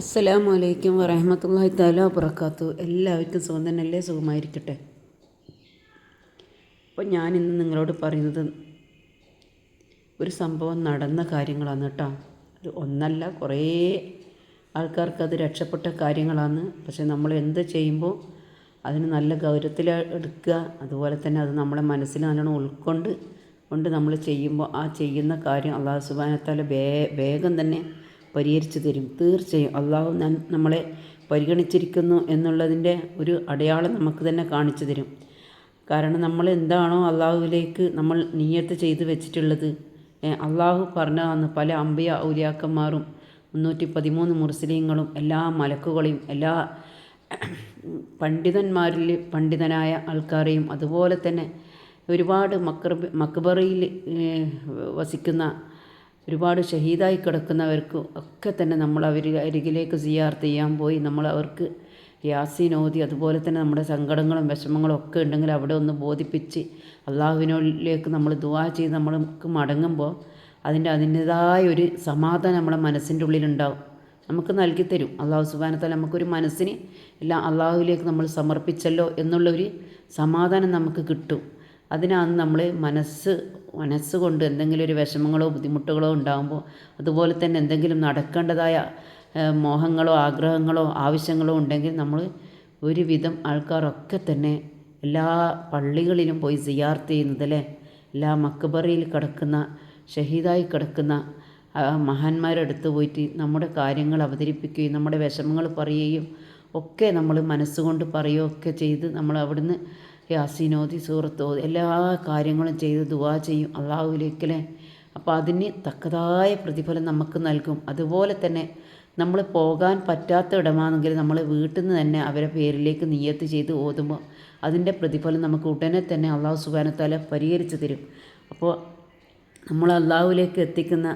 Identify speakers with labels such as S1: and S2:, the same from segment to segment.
S1: അസ്സലാമു അലൈക്കും വറഹമത്തല്ലാഹി തആല വബറകാത്തു. എല്ലാവർക്കും സുഖം തന്നെയല്ലേ സുഖമായിരിക്കട്ടെ. അപ്പോൾ ഞാൻ ഇന്ന് നിങ്ങളോട് പറയുന്നത് ഒരു സംഭവം നടന്ന കാര്യങ്ങളാണ് കേട്ടോ. അത് ഒന്നല്ല കുറേ ആൾക്കാർക്ക് അത് രക്ഷപ്പെട്ട കാര്യങ്ങളാണ്. പക്ഷെ നമ്മൾ എന്ത് ചെയ്യുമ്പോൾ അതിന് നല്ല ഗൗരവത്തിൽ എടുക്കുക. അതുപോലെ തന്നെ അത് നമ്മളെ മനസ്സിൽ നല്ലോണം ഉൾക്കൊണ്ട് കൊണ്ട് നമ്മൾ ചെയ്യുമ്പോൾ ആ ചെയ്യുന്ന കാര്യം അള്ളാഹു സുബാനത്താൽ വേ വേഗം തന്നെ പരിഹരിച്ചു തരും. തീർച്ചയായും അള്ളാഹു നമ്മളെ പരിഗണിച്ചിരിക്കുന്നു എന്നുള്ളതിന്റെ ഒരു അടയാളം നമുക്ക് തന്നെ കാണിച്ചു തരും. കാരണം നമ്മൾ എന്താണോ അള്ളാഹുവിലേക്ക് നമ്മൾ നീയത്ത് ചെയ്തു വെച്ചിട്ടുള്ളത് അള്ളാഹു പറഞ്ഞതാണ് പല അമ്പിയ ഔലിയാക്കന്മാരും മുന്നൂറ്റി പതിമൂന്ന് മുസ്ലിങ്ങളും എല്ലാ മലക്കുകളെയും എല്ലാ പണ്ഡിതന്മാരിൽ പണ്ഡിതനായ ആൾക്കാരെയും അതുപോലെ തന്നെ ഒരുപാട് മക്രബ് മക്ബറയിൽ വസിക്കുന്ന ഒരുപാട് ഷഹീദായി കിടക്കുന്നവർക്ക് ഒക്കെ തന്നെ നമ്മൾ അവർ അരികിലേക്ക് സിയാർത്ത് ചെയ്യാൻ പോയി. നമ്മൾ അവർക്ക് യാസീൻ ഓതി അതുപോലെ തന്നെ നമ്മുടെ സങ്കടങ്ങളും വിഷമങ്ങളും ഒക്കെ ഉണ്ടെങ്കിൽ അവിടെ ഒന്ന് ബോധിപ്പിച്ച് അള്ളാഹുവിനോലേക്ക് നമ്മൾ ദുവാ ചെയ്ത് നമ്മൾക്ക് മടങ്ങുമ്പോൾ അതിന്റെ അതിന്റെതായ ഒരു സമാധാനം നമ്മുടെ മനസ്സിന്റെ ഉള്ളിലുണ്ടാവും നമുക്ക് നൽകി തരും. അള്ളാഹു സുബാനത്താൽ നമുക്കൊരു മനസ്സിന് എല്ലാം അള്ളാഹുവിലേക്ക് നമ്മൾ സമർപ്പിച്ചല്ലോ എന്നുള്ളൊരു സമാധാനം നമുക്ക് കിട്ടും. അതിനാണ് നമ്മൾ മനസ്സ് മനസ്സുകൊണ്ട് എന്തെങ്കിലും ഒരു വിഷമങ്ങളോ ബുദ്ധിമുട്ടുകളോ ഉണ്ടാകുമ്പോൾ അതുപോലെ തന്നെ എന്തെങ്കിലും നടക്കേണ്ടതായ മോഹങ്ങളോ ആഗ്രഹങ്ങളോ ആവശ്യങ്ങളോ ഉണ്ടെങ്കിൽ നമ്മൾ ഒരുവിധം ആൾക്കാരൊക്കെ തന്നെ എല്ലാ പള്ളികളിലും പോയി സിയാർത്ത് ചെയ്യുന്നത് അല്ലേ എല്ലാ മക്കബറിയിൽ കിടക്കുന്ന ഷഹീദായി കിടക്കുന്ന ആ മഹാന്മാരുടെ അടുത്ത് പോയിട്ട് നമ്മുടെ കാര്യങ്ങൾ അവതരിപ്പിക്കുകയും നമ്മുടെ വിഷമങ്ങൾ പറയുകയും ഒക്കെ നമ്മൾ മനസ്സുകൊണ്ട് പറയുകയൊക്കെ ചെയ്ത് നമ്മൾ അവിടുന്ന് യാസീനോദി സൂറത്തോ എല്ലാ കാര്യങ്ങളും ചെയ്ത് ദുവാ ചെയ്യും അള്ളാഹുലേക്കല്ലേ അപ്പോൾ അതിന് തക്കതായ പ്രതിഫലം നമുക്ക് നൽകും. അതുപോലെ തന്നെ നമ്മൾ പോകാൻ പറ്റാത്ത ഇടമാണെങ്കിൽ നമ്മൾ വീട്ടിൽ നിന്ന് തന്നെ അവരെ പേരിലേക്ക് നിയത്ത് ചെയ്ത് ഓതുമ്പോൾ അതിന്റെ പ്രതിഫലം നമുക്ക് ഉടനെ തന്നെ അള്ളാഹു സുബാനത്താല പരിഹരിച്ച് തരും. അപ്പോൾ നമ്മൾ അള്ളാഹുവിലേക്ക് എത്തിക്കുന്ന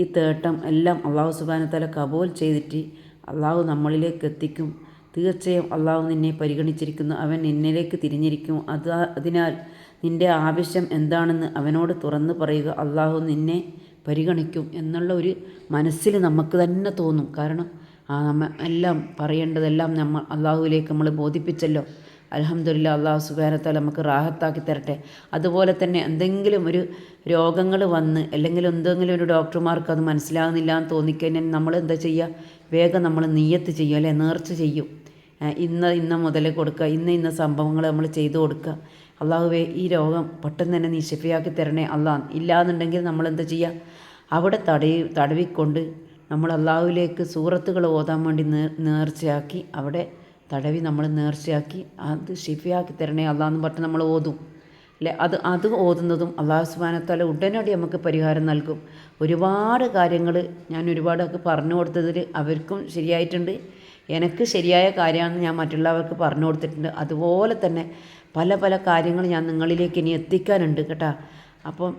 S1: ഈ തേട്ടം എല്ലാം അള്ളാഹു സുബാനത്താല കബൂൽ ചെയ്തിട്ട് അള്ളാഹു നമ്മളിലേക്ക് എത്തിക്കും. തീർച്ചയായും അള്ളാഹു നിന്നെ പരിഗണിച്ചിരിക്കുന്നു. അവൻ നിന്നിലേക്ക് തിരിഞ്ഞിരിക്കും. അത് അതിനാൽ നിന്റെ ആവശ്യം എന്താണെന്ന് അവനോട് തുറന്നു പറയുക. അള്ളാഹു നിന്നെ പരിഗണിക്കും എന്നുള്ള ഒരു മനസ്സിൽ നമുക്ക് തന്നെ തോന്നും. കാരണം ആ നമ്മ എല്ലാം പറയേണ്ടതെല്ലാം നമ്മൾ അള്ളാഹുവിലേക്ക് നമ്മൾ ബോധിപ്പിച്ചല്ലോ. അലഹമ്മദില്ല അള്ളാഹു സുബാനത്താൽ നമുക്ക് റാഹത്താക്കി തരട്ടെ. അതുപോലെ തന്നെ എന്തെങ്കിലും ഒരു രോഗങ്ങൾ വന്ന് അല്ലെങ്കിൽ എന്തെങ്കിലും ഒരു ഡോക്ടർമാർക്ക് അത് മനസ്സിലാകുന്നില്ല എന്ന് തോന്നിക്കഴിഞ്ഞാൽ നമ്മൾ എന്താ ചെയ്യുക? വേഗം നമ്മൾ നീയത്ത് ചെയ്യും അല്ലെ? നേർച്ച ചെയ്യും. ഇന്ന് ഇന്ന മുതൽ കൊടുക്കുക ഇന്ന ഇന്ന സംഭവങ്ങൾ നമ്മൾ ചെയ്തു കൊടുക്കുക അള്ളാഹുവേ ഈ രോഗം പെട്ടെന്ന് തന്നെ നീ തരണേ അള്ളാഹ് ഇല്ലാന്നുണ്ടെങ്കിൽ നമ്മൾ എന്താ ചെയ്യുക അവിടെ തടവി തടവിക്കൊണ്ട് നമ്മൾ അള്ളാഹുവിലേക്ക് സൂറത്തുകൾ ഓതാൻ വേണ്ടി നേർ നേർച്ചയാക്കി അവിടെ തടവി നമ്മൾ നേർച്ചയാക്കി അത് ഷിഫയാക്കി തരണേ അള്ളാഹെന്ന് പറഞ്ഞ് നമ്മൾ ഓതും. അല്ലെ? അത് അത് ഓതുന്നതും അള്ളാഹു സുബാനത്താല ഉടനടി നമുക്ക് പരിഹാരം നൽകും. ഒരുപാട് കാര്യങ്ങൾ ഞാൻ ഒരുപാടൊക്കെ പറഞ്ഞു കൊടുത്തതിൽ അവർക്കും ശരിയായിട്ടുണ്ട്. എനിക്ക് ശരിയായ കാര്യമാണെന്ന് ഞാൻ മറ്റുള്ളവർക്ക് പറഞ്ഞു കൊടുത്തിട്ടുണ്ട്. അതുപോലെ തന്നെ പല പല കാര്യങ്ങൾ ഞാൻ നിങ്ങളിലേക്ക് ഇനി എത്തിക്കാനുണ്ട് കേട്ടോ. അപ്പം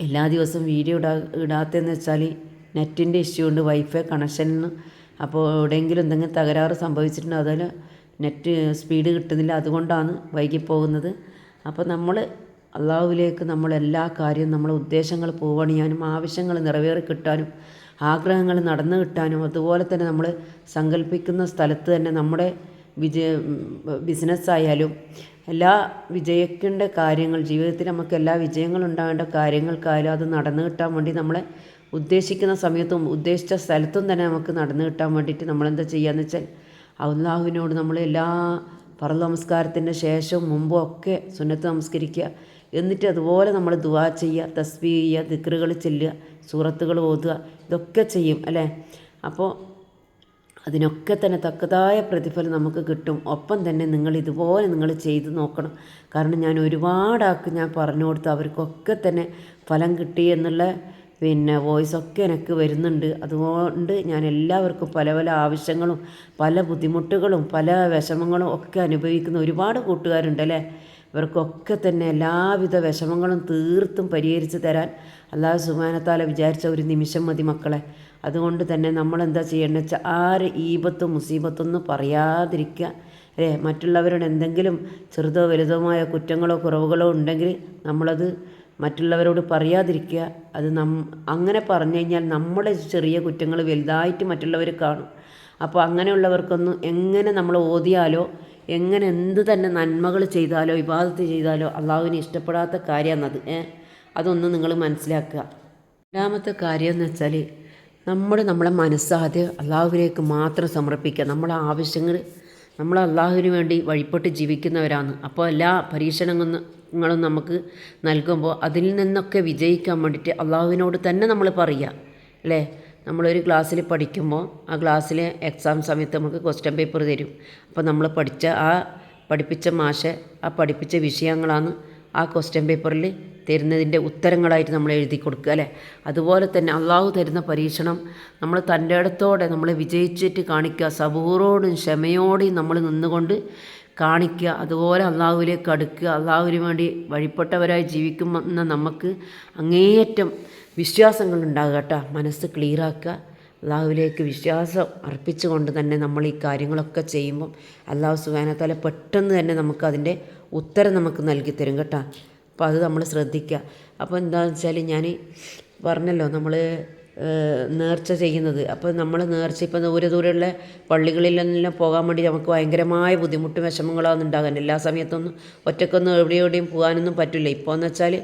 S1: എല്ലാ ദിവസവും വീഡിയോ ഇടാ ഇടാത്തതെന്ന് വെച്ചാൽ നെറ്റിന്റെ ഇഷ്യൂ ഉണ്ട് വൈഫൈ കണക്ഷനിന് അപ്പോൾ എവിടെയെങ്കിലും എന്തെങ്കിലും തകരാറ് സംഭവിച്ചിട്ടുണ്ട്? അതിൽ നെറ്റ് സ്പീഡ് കിട്ടുന്നില്ല അതുകൊണ്ടാണ് വൈകി പോകുന്നത്. അപ്പോൾ നമ്മൾ അള്ളാഹുവിലേക്ക് നമ്മൾ എല്ലാ കാര്യവും നമ്മളെ ഉദ്ദേശങ്ങൾ പോവണിയാനും ആവശ്യങ്ങൾ നിറവേറി കിട്ടാനും ആഗ്രഹങ്ങൾ നടന്നു കിട്ടാനും അതുപോലെ തന്നെ നമ്മൾ സങ്കല്പിക്കുന്ന സ്ഥലത്ത് തന്നെ നമ്മുടെ വിജയ ബിസിനസ്സായാലും എല്ലാ വിജയിക്കേണ്ട കാര്യങ്ങൾ ജീവിതത്തിൽ നമുക്ക് എല്ലാ വിജയങ്ങളും ഉണ്ടാകേണ്ട കാര്യങ്ങൾക്കായാലും അത് നടന്നു കിട്ടാൻ വേണ്ടി നമ്മളെ ഉദ്ദേശിക്കുന്ന സമയത്തും ഉദ്ദേശിച്ച സ്ഥലത്തും തന്നെ നമുക്ക് നടന്നു കിട്ടാൻ വേണ്ടിയിട്ട് നമ്മളെന്താ ചെയ്യാന്ന് വെച്ചാൽ അള്ളാഹുവിനോട് നമ്മൾ എല്ലാ പറ നമസ്കാരത്തിന്റെ ശേഷവും മുമ്പും ഒക്കെ സുന്നത്ത് നമസ്കരിക്കുക. എന്നിട്ട് അതുപോലെ നമ്മൾ ദുവാ ചെയ്യുക തസ്ബീ ചെയ്യുക ദിക്റുകൾ ചെല്ലുക. സൂറത്തുകൾ ഓതുക ഇതൊക്കെ ചെയ്യും അല്ലേ? അപ്പോൾ അതിനൊക്കെ തന്നെ തക്കതായ പ്രതിഫലം നമുക്ക് കിട്ടും. ഒപ്പം തന്നെ നിങ്ങൾ ഇതുപോലെ നിങ്ങൾ ചെയ്തു നോക്കണം. കാരണം ഞാൻ ഒരുപാടാക്ക് ഞാൻ പറഞ്ഞു കൊടുത്തു അവർക്കൊക്കെ തന്നെ ഫലം കിട്ടി എന്നുള്ള പിന്നെ വോയിസൊക്കെ എനിക്ക് വരുന്നുണ്ട്. അതുകൊണ്ട് ഞാൻ എല്ലാവർക്കും പല പല ആവശ്യങ്ങളും പല ബുദ്ധിമുട്ടുകളും പല വിഷമങ്ങളും ഒക്കെ അനുഭവിക്കുന്ന ഒരുപാട് കൂട്ടുകാരുണ്ട് അല്ലേ? ഇവർക്കൊക്കെ തന്നെ എല്ലാവിധ വിഷമങ്ങളും തീർത്തും പരിഹരിച്ച് തരാൻ അള്ളാഹു സുബാനത്താല വിചാരിച്ച ഒരു നിമിഷം മതി മക്കളെ. അതുകൊണ്ട് തന്നെ നമ്മൾ എന്താ ചെയ്യേണ്ടത് വെച്ചാൽ ആര് ഈപത്തും മുസീബത്തൊന്നും പറയാതിരിക്കുക. അല്ലേ? മറ്റുള്ളവരോട് എന്തെങ്കിലും ചെറുതോ വലുതോമായ കുറ്റങ്ങളോ കുറവുകളോ ഉണ്ടെങ്കിൽ നമ്മളത് മറ്റുള്ളവരോട് പറയാതിരിക്കുക. അത് നം അങ്ങനെ പറഞ്ഞു കഴിഞ്ഞാൽ നമ്മുടെ ചെറിയ കുറ്റങ്ങൾ വലുതായിട്ട് മറ്റുള്ളവർ കാണും. അപ്പോൾ അങ്ങനെയുള്ളവർക്കൊന്നും എങ്ങനെ നമ്മൾ ഓതിയാലോ എങ്ങനെ എന്ത് തന്നെ നന്മകൾ ചെയ്താലോ ഇബാദത്ത് ചെയ്താലോ അള്ളാഹുവിന് ഇഷ്ടപ്പെടാത്ത കാര്യമാണത് ഏ അതൊന്നും നിങ്ങൾ മനസ്സിലാക്കുക. രണ്ടാമത്തെ കാര്യം എന്ന് വെച്ചാൽ നമ്മൾ നമ്മളെ മനസ്സാദ്യം അള്ളാഹുവിലേക്ക് മാത്രം സമർപ്പിക്കുക. നമ്മളെ ആവശ്യങ്ങൾ നമ്മൾ അള്ളാഹുവിന് വേണ്ടി വഴിപ്പെട്ട് ജീവിക്കുന്നവരാണ്. അപ്പോൾ എല്ലാ പരീക്ഷണങ്ങളും നമുക്ക് നൽകുമ്പോൾ അതിൽ നിന്നൊക്കെ വിജയിക്കാൻ വേണ്ടിയിട്ട് അള്ളാഹുവിനോട് തന്നെ നമ്മൾ പറയുക. അല്ലേ? നമ്മളൊരു ക്ലാസ്സിൽ പഠിക്കുമ്പോൾ ആ ക്ലാസ്സിലെ എക്സാം സമയത്ത് നമുക്ക് ക്വസ്റ്റ്യൻ പേപ്പർ തരും. അപ്പോൾ നമ്മൾ പഠിച്ച ആ പഠിപ്പിച്ച മാഷ് ആ പഠിപ്പിച്ച വിഷയങ്ങളാണ് ആ ക്വസ്റ്റ്യൻ പേപ്പറിൽ തരുന്നതിന്റെ ഉത്തരങ്ങളായിട്ട് നമ്മൾ എഴുതി കൊടുക്കുക അല്ലേ? അതുപോലെ തന്നെ അള്ളാഹു തരുന്ന പരീക്ഷണം നമ്മൾ തന്റെ ഇടത്തോടെ നമ്മൾ വിജയിച്ചിട്ട് കാണിക്കുക സബൂറോടും ക്ഷമയോടെയും നമ്മൾ നിന്നുകൊണ്ട് കാണിക്കുക അതുപോലെ അള്ളാഹുവിലേക്ക് അടുക്കുക അള്ളാഹുവിന് വേണ്ടി വഴിപ്പെട്ടവരായി ജീവിക്കുന്ന നമുക്ക് അങ്ങേയറ്റം വിശ്വാസങ്ങൾ ഉണ്ടാകുക കേട്ടോ. മനസ്സ് ക്ലിയറാക്കുക അള്ളാഹുവിലേക്ക് വിശ്വാസം അർപ്പിച്ചുകൊണ്ട് തന്നെ നമ്മൾ ഈ കാര്യങ്ങളൊക്കെ ചെയ്യുമ്പം അള്ളാഹു സുബാനത്താല പെട്ടെന്ന് തന്നെ നമുക്ക് അതിന്റെ ഉത്തരം നമുക്ക് നൽകി തരും കേട്ടോ. അപ്പോൾ അത് നമ്മൾ ശ്രദ്ധിക്കുക. അപ്പോൾ എന്താണെന്ന് വെച്ചാൽ ഞാൻ പറഞ്ഞല്ലോ നമ്മൾ നേർച്ച ചെയ്യുന്നത്. അപ്പോൾ നമ്മൾ നേർച്ച ഇപ്പോൾ ദൂരെ ദൂരെയുള്ള പള്ളികളിലെല്ലാം പോകാൻ വേണ്ടി നമുക്ക് ഭയങ്കരമായ ബുദ്ധിമുട്ടും വിഷമങ്ങളാണ് ഉണ്ടാകാൻ എല്ലാ സമയത്തൊന്നും ഒറ്റക്കൊന്നും എവിടെയും എവിടെയും പോകാനൊന്നും പറ്റില്ല. ഇപ്പോൾ എന്ന് വെച്ചാൽ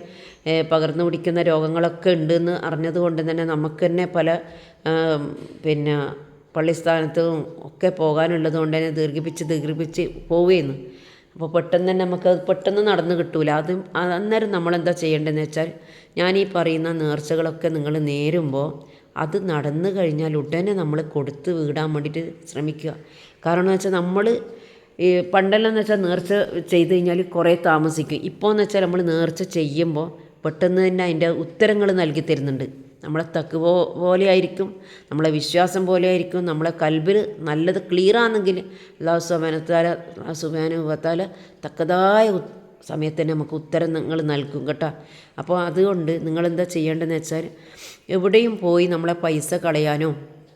S1: പകർന്നു പിടിക്കുന്ന രോഗങ്ങളൊക്കെ ഉണ്ടെന്ന് അറിഞ്ഞത് കൊണ്ട് തന്നെ നമുക്ക് തന്നെ പല പിന്നെ പള്ളിസ്ഥാനത്തും ഒക്കെ പോകാനുള്ളത് കൊണ്ട് തന്നെ ദീർഘിപ്പിച്ച് ദീർഘിപ്പിച്ച് പോവുകയെന്ന് അപ്പോൾ പെട്ടെന്ന് തന്നെ നമുക്ക് പെട്ടെന്ന് നടന്നു കിട്ടൂല. അത് അന്നേരം നമ്മളെന്താ ചെയ്യേണ്ടതെന്ന് വെച്ചാൽ ഞാൻ ഈ പറയുന്ന നേർച്ചകളൊക്കെ നിങ്ങൾ നേരുമ്പോൾ അത് നടന്നു കഴിഞ്ഞാൽ ഉടനെ നമ്മൾ കൊടുത്ത് വീടാൻ വേണ്ടിയിട്ട് ശ്രമിക്കുക. കാരണം എന്ന് വെച്ചാൽ നമ്മൾ ഈ പണ്ടെല്ലാം എന്ന് വെച്ചാൽ നേർച്ച ചെയ്ത് കഴിഞ്ഞാൽ കുറേ താമസിക്കും. ഇപ്പോൾ എന്ന് വെച്ചാൽ നമ്മൾ നേർച്ച ചെയ്യുമ്പോൾ പെട്ടെന്ന് തന്നെ അതിന്റെ ഉത്തരങ്ങൾ നൽകി തരുന്നുണ്ട്. നമ്മളെ തക്ക് പോലെ ആയിരിക്കും നമ്മളെ വിശ്വാസം പോലെ ആയിരിക്കും നമ്മളെ കൽബിൽ നല്ലത് ക്ലിയർ ആണെങ്കിൽ അള്ളാഹു സുബാനത്താല സുബാനുഭത്താല തക്കതായ സമയത്ത് തന്നെ നമുക്ക് ഉത്തരം നിങ്ങൾ നൽകും കേട്ടോ. അപ്പോൾ അതുകൊണ്ട് നിങ്ങളെന്താ ചെയ്യേണ്ടതെന്ന് വെച്ചാൽ എവിടെയും പോയി നമ്മളെ പൈസ കളയാനോ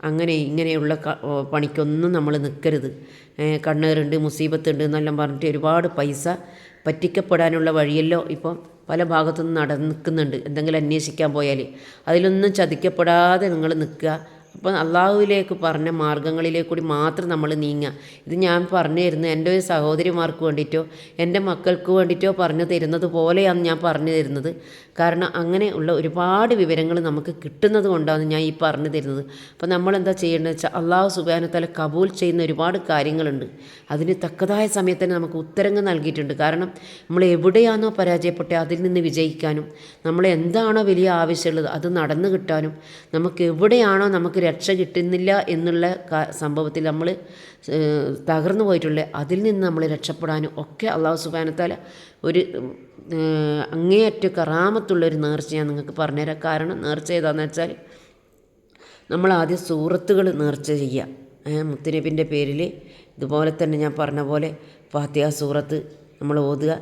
S1: അങ്ങനെ ഇങ്ങനെയുള്ള പണിക്കൊന്നും നമ്മൾ നിൽക്കരുത്. കണ്ണേറുണ്ട് മുസീബത്തുണ്ട് എന്നെല്ലാം പറഞ്ഞിട്ട് ഒരുപാട് പൈസ പറ്റിക്കപ്പെടാനുള്ള വഴിയല്ലോ ഇപ്പം പല ഭാഗത്തുനിന്ന് നടന്നിക്കുന്നുണ്ട് എന്തെങ്കിലും അന്വേഷിക്കാൻ പോയാൽ അതിലൊന്നും ചതിക്കപ്പെടാതെ നിങ്ങൾ നിൽക്കുക. അപ്പോൾ അള്ളാഹുവിലേക്ക് പറഞ്ഞ മാർഗങ്ങളിലേക്കൂടി മാത്രം നമ്മൾ നീങ്ങുക. ഇത് ഞാൻ പറഞ്ഞു തരുന്നത് എന്റെ ഒരു സഹോദരിമാർക്ക് വേണ്ടിയിട്ടോ എന്റെ മക്കൾക്ക് വേണ്ടിയിട്ടോ പറഞ്ഞു തരുന്നത് പോലെയാണ് ഞാൻ പറഞ്ഞു തരുന്നത്. കാരണം അങ്ങനെ ഉള്ള ഒരുപാട് വിവരങ്ങൾ നമുക്ക് കിട്ടുന്നത് കൊണ്ടാണ് ഞാൻ ഈ പറഞ്ഞു തരുന്നത്. അപ്പോൾ നമ്മൾ എന്താ ചെയ്യേണ്ടത് വെച്ചാൽ അള്ളാഹു സുബാനത്തല കബൂൽ ചെയ്യുന്ന ഒരുപാട് കാര്യങ്ങളുണ്ട്. അതിന് തക്കതായ സമയത്ത് നമുക്ക് ഉത്തരങ്ങൾ നൽകിയിട്ടുണ്ട്. കാരണം നമ്മൾ എവിടെയാണോ പരാജയപ്പെട്ടത് അതിൽ നിന്ന് വിജയിക്കാനും നമ്മൾ എന്താണോ വലിയ ആവശ്യമുള്ളത് അത് നടന്നു കിട്ടാനും നമുക്ക് എവിടെയാണോ നമുക്ക് രക്ഷ കിട്ടുന്നില്ല എന്നുള്ള സംഭവത്തിൽ നമ്മൾ തകർന്നു പോയിട്ടുള്ള അതിൽ നിന്ന് നമ്മൾ രക്ഷപ്പെടാനും ഒക്കെ അള്ളാഹു സുബാനത്താല ഒരു അങ്ങേയറ്റ കറാമത്തുള്ള ഒരു നേർച്ച ഞാൻ നിങ്ങൾക്ക് പറഞ്ഞുതരാം. കാരണം നേർച്ച ഏതാണെന്ന് വെച്ചാൽ നമ്മൾ ആദ്യം സൂറത്തുകൾ നേർച്ച ചെയ്യുക. മുത്തനബിന്റെ പേരിൽ ഇതുപോലെ തന്നെ ഞാൻ പറഞ്ഞ പോലെ ഫാത്തിഹ സൂറത്ത് നമ്മൾ ഓതുക.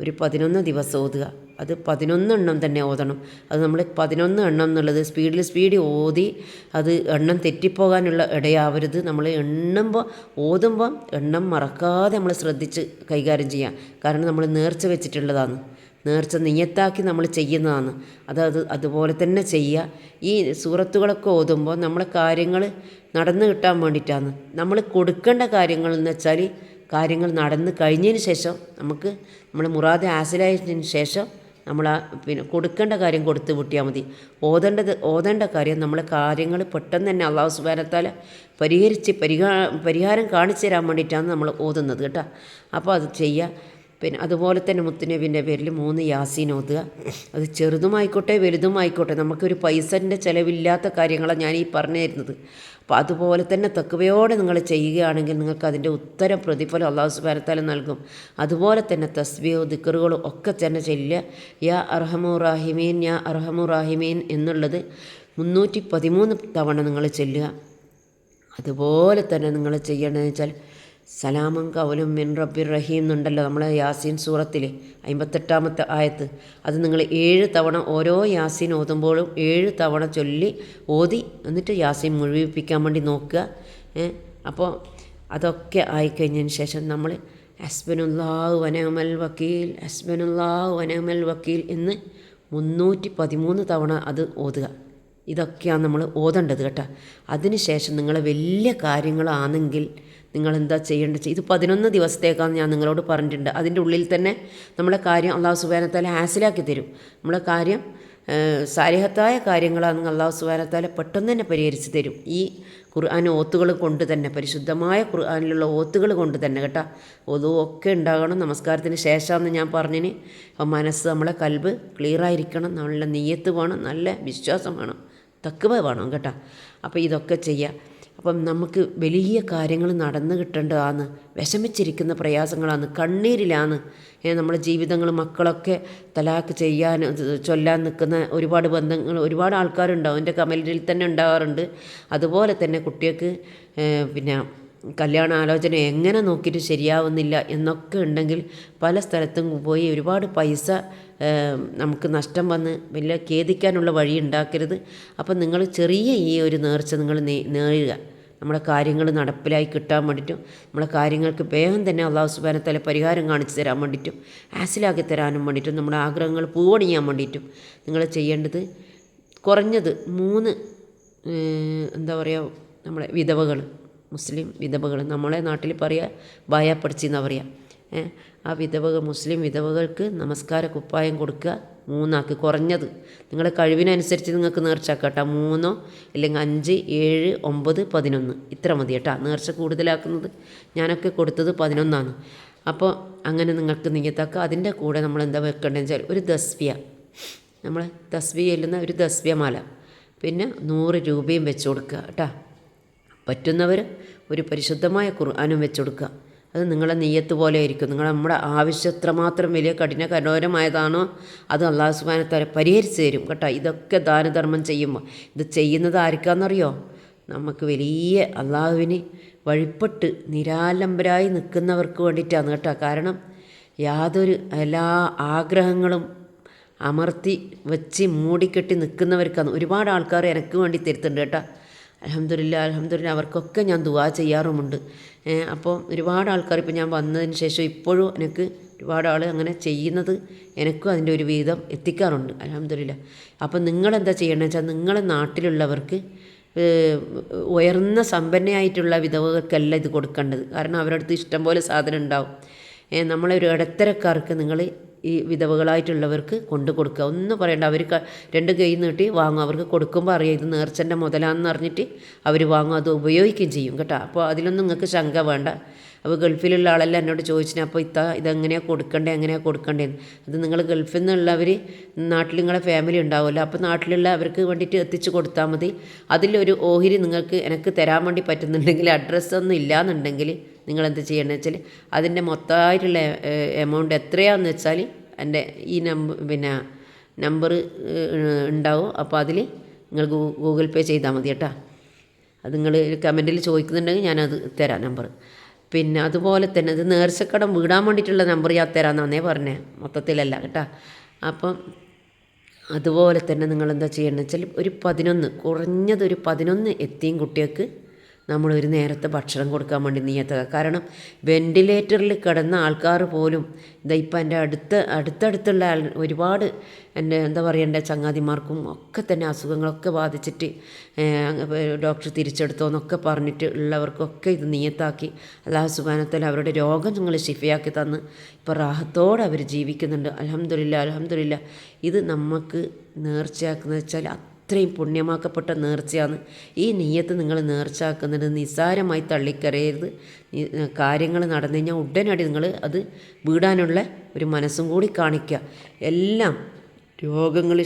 S1: ഒരു പതിനൊന്ന് ദിവസം ഓതുക. അത് പതിനൊന്നെണ്ണം തന്നെ ഓതണം. അത് നമ്മൾ പതിനൊന്ന് എണ്ണം എന്നുള്ളത് സ്പീഡിൽ സ്പീഡ് ഓതി അത് എണ്ണം തെറ്റിപ്പോകാനുള്ള ഇടയാവരുത്. നമ്മൾ എണ്ണുമ്പോൾ ഓതുമ്പോൾ എണ്ണം മറക്കാതെ നമ്മൾ ശ്രദ്ധിച്ച് കൈകാര്യം ചെയ്യാം. കാരണം നമ്മൾ നേർച്ച വെച്ചിട്ടുള്ളതാണ്. നേർച്ച നിയത്താക്കി നമ്മൾ ചെയ്യുന്നതാണ്. അതത് അതുപോലെ തന്നെ ചെയ്യുക ഈ സൂറത്തുകളൊക്കെ ഓതുമ്പോൾ നമ്മളെ കാര്യങ്ങൾ നടന്നു കിട്ടാൻ വേണ്ടിയിട്ടാണ്. നമ്മൾ കൊടുക്കേണ്ട കാര്യങ്ങൾ എന്ന് വെച്ചാൽ കാര്യങ്ങൾ നടന്ന് കഴിഞ്ഞതിന് ശേഷം നമുക്ക് നമ്മൾ മുറാദ് ആസിലായതിന് ശേഷം നമ്മൾ ആ പിന്നെ കൊടുക്കേണ്ട കാര്യം കൊടുത്ത് വിട്ടിയാൽ മതി. ഓതേണ്ടത് ഓതേണ്ട കാര്യം നമ്മളെ കാര്യങ്ങൾ പെട്ടെന്ന് തന്നെ അള്ളാഹു സുബാനത്താൽ പരിഹരിച്ച് പരിഹാ പരിഹാരം കാണിച്ചു തരാൻ വേണ്ടിയിട്ടാണ് നമ്മൾ ഓതുന്നത് കേട്ടോ. അപ്പോൾ അത് ചെയ്യുക പിന്നെ അതുപോലെ തന്നെ മുത്തുനബിന്റെ പേരിൽ മൂന്ന് യാസീൻ ഓതുക. അത് ചെറുതുമായിക്കോട്ടെ വലുതുമായിക്കോട്ടെ. നമുക്കൊരു പൈസന്റെ ചിലവില്ലാത്ത കാര്യങ്ങളാണ് ഞാൻ ഈ പറഞ്ഞു തരുന്നത്. അപ്പോൾ അതുപോലെ തന്നെ തക്കവയോടെ നിങ്ങൾ ചെയ്യുകയാണെങ്കിൽ നിങ്ങൾക്ക് അതിന്റെ ഉത്തരം പ്രതിഫലം അള്ളാഹു സുബാനത്താലും നൽകും. അതുപോലെ തന്നെ തസ്ബിയോ ദിക്കറുകളും ഒക്കെ തന്നെ ചെല്ലുക. യാ അർഹമു റാഹിമീൻ യാ അർഹമു റാഹിമീൻ എന്നുള്ളത് മുന്നൂറ്റി പതിമൂന്ന് തവണ നിങ്ങൾ ചെല്ലുക. അതുപോലെ തന്നെ നിങ്ങൾ ചെയ്യേണ്ടതെന്ന് വെച്ചാൽ സലാമൻ കൗലും മിൻ റബ്ബിർ റഹീം എന്നുണ്ടല്ലോ നമ്മളെ യാസീൻ സൂറത്തിൽ അമ്പത്തെട്ടാമത്തെ ആയത്ത്. അത് നിങ്ങൾ ഏഴ് തവണ ഓരോ യാസീൻ ഓതുമ്പോഴും ഏഴ് തവണ ചൊല്ലി ഓതി എന്നിട്ട് യാസീൻ മുഴുവിപ്പിക്കാൻ വേണ്ടി നോക്കുക. അപ്പോൾ അതൊക്കെ ആയിക്കഴിഞ്ഞതിന് ശേഷം നമ്മൾ അസ്ബനുല്ലാഹു വനമൽ വക്കീൽ അസ്ബനുല്ലാഹു വനമൽ വക്കീൽ എന്ന് മുന്നൂറ്റി പതിമൂന്ന് തവണ അത് ഓതുക. ഇതൊക്കെയാണ് നമ്മൾ ഓതേണ്ടത് കേട്ടോ. അതിനുശേഷം നിങ്ങൾ വലിയ കാര്യങ്ങളാണെങ്കിൽ നിങ്ങൾ എന്താ ചെയ്യേണ്ടത് ഇത് പതിനൊന്ന് ദിവസത്തേക്കാണ് ഞാൻ നിങ്ങളോട് പറഞ്ഞിട്ടുണ്ട്. അതിന്റെ ഉള്ളിൽ തന്നെ നമ്മളെ കാര്യം അള്ളാഹു സുബാനത്താല ഹാസിലാക്കി തരും. നമ്മളെ കാര്യം സാരിഹത്തായ കാര്യങ്ങളാണ് അള്ളാഹു സുബാനത്താല പെട്ടെന്ന് തന്നെ പരിഹരിച്ച് തരും. ഈ ഖുർആൻ ഓത്തുകൾ കൊണ്ട് തന്നെ പരിശുദ്ധമായ ഖുർആാനിലുള്ള ഓത്തുകൾ കൊണ്ട് തന്നെ കേട്ടോ. ഒതു ഒക്കെ ഉണ്ടാകണം. നമസ്കാരത്തിന് ശേഷമെന്ന് ഞാൻ പറഞ്ഞിന്. അപ്പം മനസ്സ് നമ്മളെ കൽബ് ക്ലിയർ ആയിരിക്കണം. നല്ല നീയത്ത് വേണം. നല്ല വിശ്വാസം വേണം. തക്കുവ വേണം കേട്ടോ. അപ്പോൾ ഇതൊക്കെ ചെയ്യുക അപ്പം നമുക്ക് വലിയ കാര്യങ്ങൾ നടന്നു കിട്ടേണ്ടതാണ് വിഷമിച്ചിരിക്കുന്ന പ്രയാസങ്ങളാണ് കണ്ണീരിലാണ് നമ്മുടെ ജീവിതങ്ങൾ മക്കളൊക്കെ തലാക്ക് ചെയ്യാൻ ചൊല്ലാൻ നിൽക്കുന്ന ഒരുപാട് ബന്ധങ്ങൾ ഒരുപാട് ആൾക്കാരുണ്ടാവും. എന്റെ കമലിൽ തന്നെ ഉണ്ടാവാറുണ്ട്. അതുപോലെ തന്നെ കുട്ടികൾക്ക് പിന്നെ കല്യാണ ആലോചന എങ്ങനെ നോക്കിയിട്ട് ശരിയാവുന്നില്ല എന്നൊക്കെ ഉണ്ടെങ്കിൽ പല സ്ഥലത്തും പോയി ഒരുപാട് പൈസ നമുക്ക് നഷ്ടം വന്ന് വലിയ ഖേദിക്കാനുള്ള വഴി ഉണ്ടാക്കരുത്. അപ്പം നിങ്ങൾ ചെറിയ ഈ ഒരു നേർച്ച നിങ്ങൾ നേടുക. നമ്മുടെ കാര്യങ്ങൾ നടപ്പിലായി കിട്ടാൻ വേണ്ടിയിട്ടും നമ്മളെ കാര്യങ്ങൾക്ക് വേഗം തന്നെ അള്ളാഹു സുബാനത്തല പരിഹാരം കാണിച്ചു തരാൻ വേണ്ടിയിട്ടും ആസിലാക്കി തരാനും വേണ്ടിയിട്ടും നമ്മുടെ ആഗ്രഹങ്ങൾ പൂവണിയാൻ വേണ്ടിയിട്ടും നിങ്ങൾ ചെയ്യേണ്ടത് കുറഞ്ഞത് മൂന്ന് എന്താ പറയുക നമ്മുടെ വിധവകൾ. മുസ്ലിം വിധവകൾ. നമ്മളെ നാട്ടിൽ പറയുക ബായാപ്പടിച്ചി എന്നാ പറയുക ആ വിധവകൾ മുസ്ലിം വിധവകൾക്ക് നമസ്കാര കുപ്പായം കൊടുക്കുക മൂന്നാക്ക് കുറഞ്ഞത്. നിങ്ങളുടെ കഴിവിനനുസരിച്ച് നിങ്ങൾക്ക് നേർച്ച കേട്ടോ മൂന്നോ അല്ലെങ്കിൽ അഞ്ച് ഏഴ് ഒമ്പത് പതിനൊന്ന്. ഇത്ര മതി കേട്ടോ. നേർച്ച കൂടുതലാക്കുന്നത് ഞാനൊക്കെ കൊടുത്തത് പതിനൊന്നാണ് അപ്പോൾ അങ്ങനെ നിങ്ങൾക്ക് നീയത്താക്കുക അതിന്റെ കൂടെ നമ്മൾ എന്താ വെക്കേണ്ടതെന്ന് വെച്ചാൽ ഒരു ദസ്വിയ നമ്മൾ ദസ്വിയ ചെല്ലുന്ന ഒരു ദസ്വ്യമാല പിന്നെ നൂറ് രൂപയും വെച്ച് കൊടുക്കുക കേട്ടോ. പറ്റുന്നവർ ഒരു പരിശുദ്ധമായ ഖുർആാനും വെച്ചുകൊടുക്കുക അത് നിങ്ങളെ നെയ്യത്ത് പോലെ ആയിരിക്കും. നിങ്ങൾ നമ്മുടെ ആവശ്യം മാത്രം വലിയ കഠിന കഠോരമായതാണോ അത് അള്ളാഹു സുബാനത്താരെ പരിഹരിച്ച് തരും കേട്ടോ ഇതൊക്കെ ദാനധർമ്മം ചെയ്യുമ്പോൾ ഇത് ചെയ്യുന്നത് ആർക്കാണെന്നറിയോ നമുക്ക് വലിയ അള്ളാഹുവിന് വഴിപ്പെട്ട് നിരാലംബരായി നിൽക്കുന്നവർക്ക് വേണ്ടിയിട്ടാണ് കേട്ടോ കാരണം യാതൊരു എല്ലാ ആഗ്രഹങ്ങളും അമർത്തി വെച്ച് മൂടിക്കെട്ടി നിൽക്കുന്നവർക്കാണ് ഒരുപാട് ആൾക്കാർ എനിക്ക് വേണ്ടി തരുത്തുണ്ട് കേട്ടോ അലഹമ്മദില്ല അലഹമ്മദില്ല അവർക്കൊക്കെ ഞാൻ ദുവാ ചെയ്യാറുമുണ്ട്. അപ്പോൾ ഒരുപാട് ആൾക്കാർ ഇപ്പോൾ ഞാൻ വന്നതിന് ശേഷം ഇപ്പോഴും എനിക്ക് ഒരുപാട് ആൾ അങ്ങനെ ചെയ്യുന്നത് എനിക്കും അതിന്റെ ഒരു വീതം എത്തിക്കാറുണ്ട് അലഹമ്മദില്ല അപ്പം നിങ്ങളെന്താ ചെയ്യണമെന്ന് വെച്ചാൽ നിങ്ങളെ നാട്ടിലുള്ളവർക്ക് ഉയർന്ന സമ്പന്നയായിട്ടുള്ള വിധവകൾക്കല്ല ഇത് കൊടുക്കേണ്ടത്. കാരണം അവരടുത്ത് ഇഷ്ടം പോലെ സാധനം ഉണ്ടാവും. നമ്മളൊരു ഇടത്തരക്കാർക്ക് നിങ്ങൾ ഈ വിധവകളായിട്ടുള്ളവർക്ക് കൊണ്ടു കൊടുക്കുക. ഒന്നും പറയണ്ട. അവർ രണ്ട് കൈ നീട്ടി വാങ്ങും. അവർക്ക് കൊടുക്കുമ്പോൾ അറിയാം ഇത് നേർച്ചന്റെ മുതലാണെന്ന് അറിഞ്ഞിട്ട് അവർ വാങ്ങും. അത് ഉപയോഗിക്കുകയും ചെയ്യും കേട്ടോ. അപ്പോൾ അതിലൊന്നും നിങ്ങൾക്ക് ശങ്ക വേണ്ട. അപ്പോൾ ഗൾഫിലുള്ള ആളെല്ലാം എന്നോട് ചോദിച്ചിന് അപ്പോൾ ഇത്ത ഇതെങ്ങനെയാണ് കൊടുക്കണ്ടേ? എങ്ങനെയാണ് കൊടുക്കണ്ടേന്ന്? അത് നിങ്ങൾ ഗൾഫിൽ നിന്നുള്ളവർ നാട്ടിൽ നിങ്ങളെ ഫാമിലി ഉണ്ടാവുമല്ലോ. അപ്പോൾ നാട്ടിലുള്ള അവർക്ക് വേണ്ടിയിട്ട് എത്തിച്ചു കൊടുത്താൽ മതി. അതിലൊരു ഓഹരി നിങ്ങൾക്ക് എനിക്ക് തരാൻ വേണ്ടി പറ്റുന്നുണ്ടെങ്കിൽ അഡ്രസ്സൊന്നും ഇല്ലയെന്നുണ്ടെങ്കിൽ നിങ്ങൾ എന്ത് ചെയ്യണമെന്ന് വെച്ചാൽ അതിന്റെ മൊത്തമായിട്ടുള്ള എമൗണ്ട് എത്രയാണെന്ന് വെച്ചാൽ എന്റെ ഈ നമ്പർ പിന്നെ നമ്പർ ഉണ്ടാവും. അപ്പോൾ അതിൽ നിങ്ങൾ ഗൂഗിൾ പേ ചെയ്താൽ മതി കേട്ടോ. അത് നിങ്ങൾ കമന്റിൽ ചോദിക്കുന്നുണ്ടെങ്കിൽ ഞാനത് തരാം നമ്പർ പിന്നെ അതുപോലെ തന്നെ ഇത് നേർച്ചക്കടം വീടാൻ വേണ്ടിയിട്ടുള്ള നമ്പർ ഞാൻ തരാമെന്നാന്നേ പറഞ്ഞേ. മൊത്തത്തിലല്ല കേട്ടോ. അപ്പം അതുപോലെ തന്നെ നിങ്ങൾ എന്താ ചെയ്യണമെന്ന് വെച്ചാൽ ഒരു പതിനൊന്ന് കുറഞ്ഞതൊരു പതിനൊന്ന് എത്തിയും കുട്ടികൾക്ക് നമ്മൾ ഒരു നേരത്തെ ഭക്ഷണം കൊടുക്കാൻ വേണ്ടി നീയത്തുക കാരണം വെന്റിലേറ്ററിൽ കിടന്ന ആൾക്കാർ പോലും ഇതാ ഇപ്പം എന്റെ അടുത്ത് അടുത്തടുത്തുള്ള ആൾ ഒരുപാട് എന്റെ എന്താ പറയണ്ട ചങ്ങാതിമാർക്കും ഒക്കെ തന്നെ അസുഖങ്ങളൊക്കെ ബാധിച്ചിട്ട് ഡോക്ടർ തിരിച്ചെടുത്തോ എന്നൊക്കെ പറഞ്ഞിട്ട് ഉള്ളവർക്കൊക്കെ ഇത് നീയത്താക്കി അല്ലാഹു സുബാനത്തിൽ അവരുടെ രോഗം ഞങ്ങൾ ഷിഫയാക്കി തന്ന്. ഇപ്പോൾ റാഹത്തോടെ അവർ ജീവിക്കുന്നുണ്ട്. അലഹമില്ല അലഹമില്ല ഇത് നമുക്ക് നേർച്ചയാക്കുന്നത് വെച്ചാൽ അത്രയും പുണ്യമാക്കപ്പെട്ട നേർച്ചയാണ്. ഈ നെയ്യത്ത് നിങ്ങൾ നേർച്ചയാക്കുന്നത് നിസ്സാരമായി തള്ളിക്കരയരുത്. കാര്യങ്ങൾ നടന്നു കഴിഞ്ഞാൽ ഉടനടി നിങ്ങൾ അത് വീടാനുള്ള ഒരു മനസ്സും കൂടി കാണിക്കുക. എല്ലാം രോഗങ്ങൾ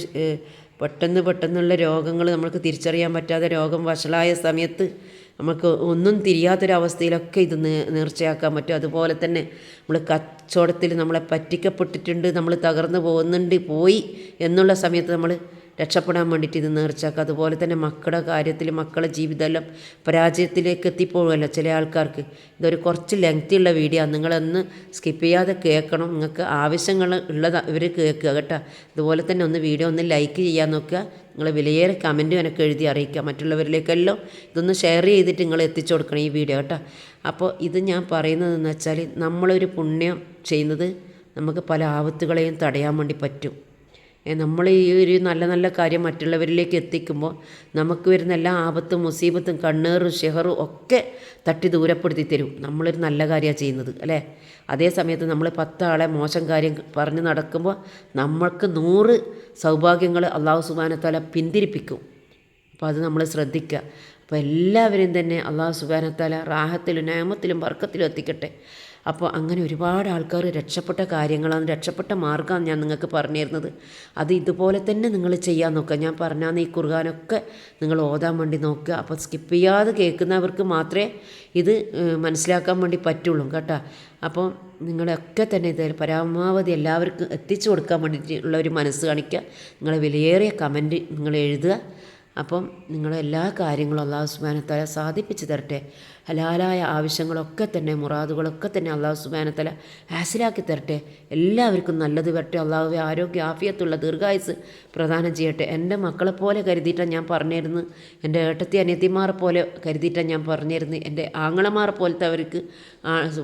S1: പെട്ടെന്ന് പെട്ടെന്നുള്ള രോഗങ്ങൾ നമുക്ക് തിരിച്ചറിയാൻ പറ്റാതെ രോഗം വഷളായ സമയത്ത് നമുക്ക് ഒന്നും തിരിയാത്തൊരവസ്ഥയിലൊക്കെ ഇത് നേർച്ചയാക്കാൻ പറ്റും. അതുപോലെ തന്നെ നമ്മൾ കച്ചവടത്തിൽ നമ്മളെ പറ്റിക്കപ്പെട്ടിട്ടുണ്ട് നമ്മൾ തകർന്നു പോകുന്നുണ്ട് പോയി എന്നുള്ള സമയത്ത് നമ്മൾ രക്ഷപ്പെടാൻ വേണ്ടിയിട്ട് ഇത് നേർച്ചാക്കുക അതുപോലെ തന്നെ മക്കളുടെ കാര്യത്തിൽ മക്കളുടെ ജീവിതമെല്ലാം പരാജയത്തിലേക്ക് എത്തിപ്പോകുമല്ലോ ചില ആൾക്കാർക്ക്. ഇതൊരു കുറച്ച് ലെങ്തിയുള്ള വീഡിയോ നിങ്ങളൊന്ന് സ്കിപ്പ് ചെയ്യാതെ കേൾക്കണം. നിങ്ങൾക്ക് ആവശ്യങ്ങൾ ഉള്ളത് ഇവർ കേൾക്കുക കേട്ടോ. അതുപോലെ തന്നെ ഒന്ന് വീഡിയോ ഒന്ന് ലൈക്ക് ചെയ്യാൻ നോക്കുക. നിങ്ങൾ വിലയേറെ കമന്റും എനിക്ക് എഴുതി അറിയിക്കുക. മറ്റുള്ളവരിലേക്കെല്ലാം ഇതൊന്ന് ഷെയർ ചെയ്തിട്ട് നിങ്ങൾ എത്തിച്ചു കൊടുക്കണം ഈ വീഡിയോ കേട്ടോ. അപ്പോൾ ഇത് ഞാൻ പറയുന്നതെന്ന് വെച്ചാൽ നമ്മളൊരു പുണ്യം ചെയ്യുന്നത് നമുക്ക് പല ആപത്തുകളെയും തടയാൻ വേണ്ടി പറ്റും. നമ്മൾ ഈ ഒരു നല്ല നല്ല കാര്യം മറ്റുള്ളവരിലേക്ക് എത്തിക്കുമ്പോൾ നമുക്ക് വരുന്ന എല്ലാ ആപത്തും മുസീബത്തും കണ്ണേറും ഷെഹറും ഒക്കെ തട്ടി ദൂരപ്പെടുത്തി തരും. നമ്മളൊരു നല്ല കാര്യമാണ് ചെയ്യുന്നത് അല്ലേ? അതേ സമയത്ത് നമ്മൾ പത്താളെ മോശം കാര്യം പറഞ്ഞ് നടക്കുമ്പോൾ നമ്മൾക്ക് നൂറ് സൗഭാഗ്യങ്ങൾ അള്ളാഹു സുബാനത്താല പിന്തിരിപ്പിക്കും. അപ്പോൾ അത് നമ്മൾ ശ്രദ്ധിക്കുക. അപ്പോൾ എല്ലാവരെയും തന്നെ അള്ളാഹു സുബാനത്താല റാഹത്തിലും നയമത്തിലും വർക്കത്തിലും എത്തിക്കട്ടെ. അപ്പോൾ അങ്ങനെ ഒരുപാട് ആൾക്കാർ രക്ഷപ്പെട്ട കാര്യങ്ങളാണ് രക്ഷപ്പെട്ട മാർഗമാണ് ഞാൻ നിങ്ങൾക്ക് പറഞ്ഞു തരുന്നത് അത് ഇതുപോലെ തന്നെ നിങ്ങൾ ചെയ്യാൻ നോക്കുക. ഞാൻ പറഞ്ഞാൽ ഈ കുർബാനൊക്കെ നിങ്ങൾ ഓതാൻ വേണ്ടി നോക്കുക. അപ്പോൾ സ്കിപ്പ് ചെയ്യാതെ കേൾക്കുന്നവർക്ക് മാത്രമേ ഇത് മനസ്സിലാക്കാൻ വേണ്ടി പറ്റുള്ളൂ കേട്ടോ. അപ്പോൾ നിങ്ങളൊക്കെ തന്നെ ഇത് പരമാവധി എല്ലാവർക്കും എത്തിച്ചു കൊടുക്കാൻ വേണ്ടിയിട്ടുള്ള ഒരു മനസ്സ് കാണിക്കുക. നിങ്ങളെ വിലയേറിയ കമന്റ് നിങ്ങൾ എഴുതുക. അപ്പം നിങ്ങളെല്ലാ കാര്യങ്ങളും അള്ളാഹു സുബാനത്തല സാധിപ്പിച്ച് തരട്ടെ. ഹലാലായ ആവശ്യങ്ങളൊക്കെ തന്നെ മുറാദുകളൊക്കെ തന്നെ അള്ളാഹു സുബാനത്തല ഹാസിലാക്കി തരട്ടെ. എല്ലാവർക്കും നല്ലത് വരട്ടെ. അള്ളാഹുവെ ആരോഗ്യ ആഫിയത്തുള്ള ദീർഘായുസ് പ്രദാനം ചെയ്യട്ടെ. എന്റെ മക്കളെ പോലെ കരുതിയിട്ടാണ് ഞാൻ പറഞ്ഞിരുന്നു. എന്റെ ഏട്ടത്തി അനിയത്തിമാരെ പോലെ കരുതിയിട്ടാണ് ഞാൻ പറഞ്ഞിരുന്നു. എന്റെ ആങ്ങളമാരെ പോലത്തെ അവർക്ക്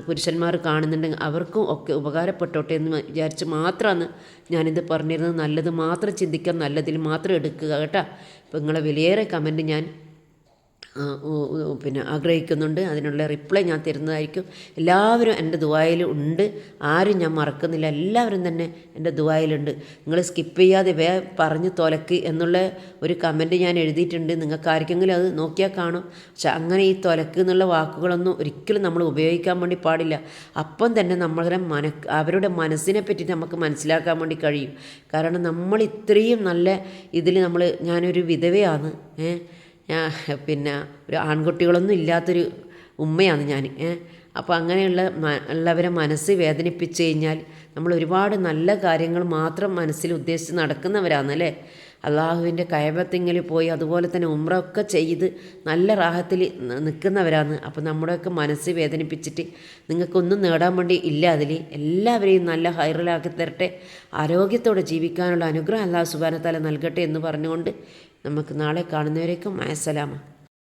S1: പുരുഷന്മാർ കാണുന്നുണ്ടെങ്കിൽ അവർക്കും ഒക്കെ ഉപകാരപ്പെട്ടോട്ടെ എന്ന് വിചാരിച്ച് മാത്രമാണ് ഞാനിത് പറഞ്ഞിരുന്നത്. നല്ലത് മാത്രം ചിന്തിക്കാം നല്ലതിൽ മാത്രം എടുക്കുക കേട്ടോ. അപ്പോൾ നിങ്ങളെ വിലയേറെ കമന്റ് ഞാൻ പിന്നെ ആഗ്രഹിക്കുന്നുണ്ട്. അതിനുള്ള റിപ്ലൈ ഞാൻ തരുന്നതായിരിക്കും. എല്ലാവരും എന്റെ ദുബായിൽ ഉണ്ട്. ആരും ഞാൻ മറക്കുന്നില്ല. എല്ലാവരും തന്നെ എന്റെ ദുബായിലുണ്ട് നിങ്ങൾ സ്കിപ്പ് ചെയ്യാതെ വേ പറഞ്ഞ് തൊലക്ക് എന്നുള്ള ഒരു കമന്റ് ഞാൻ എഴുതിയിട്ടുണ്ട്. നിങ്ങൾക്ക് ആർക്കെങ്കിലും അത് നോക്കിയാൽ കാണും. പക്ഷെ അങ്ങനെ ഈ തൊലക്ക് എന്നുള്ള വാക്കുകളൊന്നും ഒരിക്കലും നമ്മൾ ഉപയോഗിക്കാൻ വേണ്ടി പാടില്ല. അപ്പം തന്നെ നമ്മളുടെ മന അവരുടെ മനസ്സിനെ പറ്റി നമുക്ക് മനസ്സിലാക്കാൻ വേണ്ടി കഴിയും. കാരണം നമ്മൾ ഇത്രയും നല്ല ഇതിൽ നമ്മൾ ഞാനൊരു വിധവയാണ്. ഏ ഞാൻ പിന്നെ ഒരു ആൺകുട്ടികളൊന്നും ഇല്ലാത്തൊരു ഉമ്മയാണ് ഞാൻ. അപ്പോൾ അങ്ങനെയുള്ള ഉള്ളവരെ മനസ്സ് വേദനിപ്പിച്ച് കഴിഞ്ഞാൽ നമ്മൾ ഒരുപാട് നല്ല കാര്യങ്ങൾ മാത്രം മനസ്സിൽ ഉദ്ദേശിച്ച് നടക്കുന്നവരാണ് അല്ലേ? അള്ളാഹുവിന്റെ കയബത്തിങ്കിൽ പോയി അതുപോലെ തന്നെ ഉമ്ര ഒക്കെ ചെയ്ത് നല്ല റാഹത്തിൽ നിൽക്കുന്നവരാണ്. അപ്പോൾ നമ്മുടെയൊക്കെ മനസ്സ് വേദനിപ്പിച്ചിട്ട് നിങ്ങൾക്കൊന്നും നേടാൻ വേണ്ടി ഇല്ല അതിൽ. എല്ലാവരെയും നല്ല ഹൈറലാക്കി തരട്ടെ. ആരോഗ്യത്തോടെ ജീവിക്കാനുള്ള അനുഗ്രഹം അള്ളാഹു സുബാനത്താല നൽകട്ടെ എന്ന് പറഞ്ഞുകൊണ്ട് നമുക്ക് നാളെ കാണുന്നവരേക്കും അയസലാമ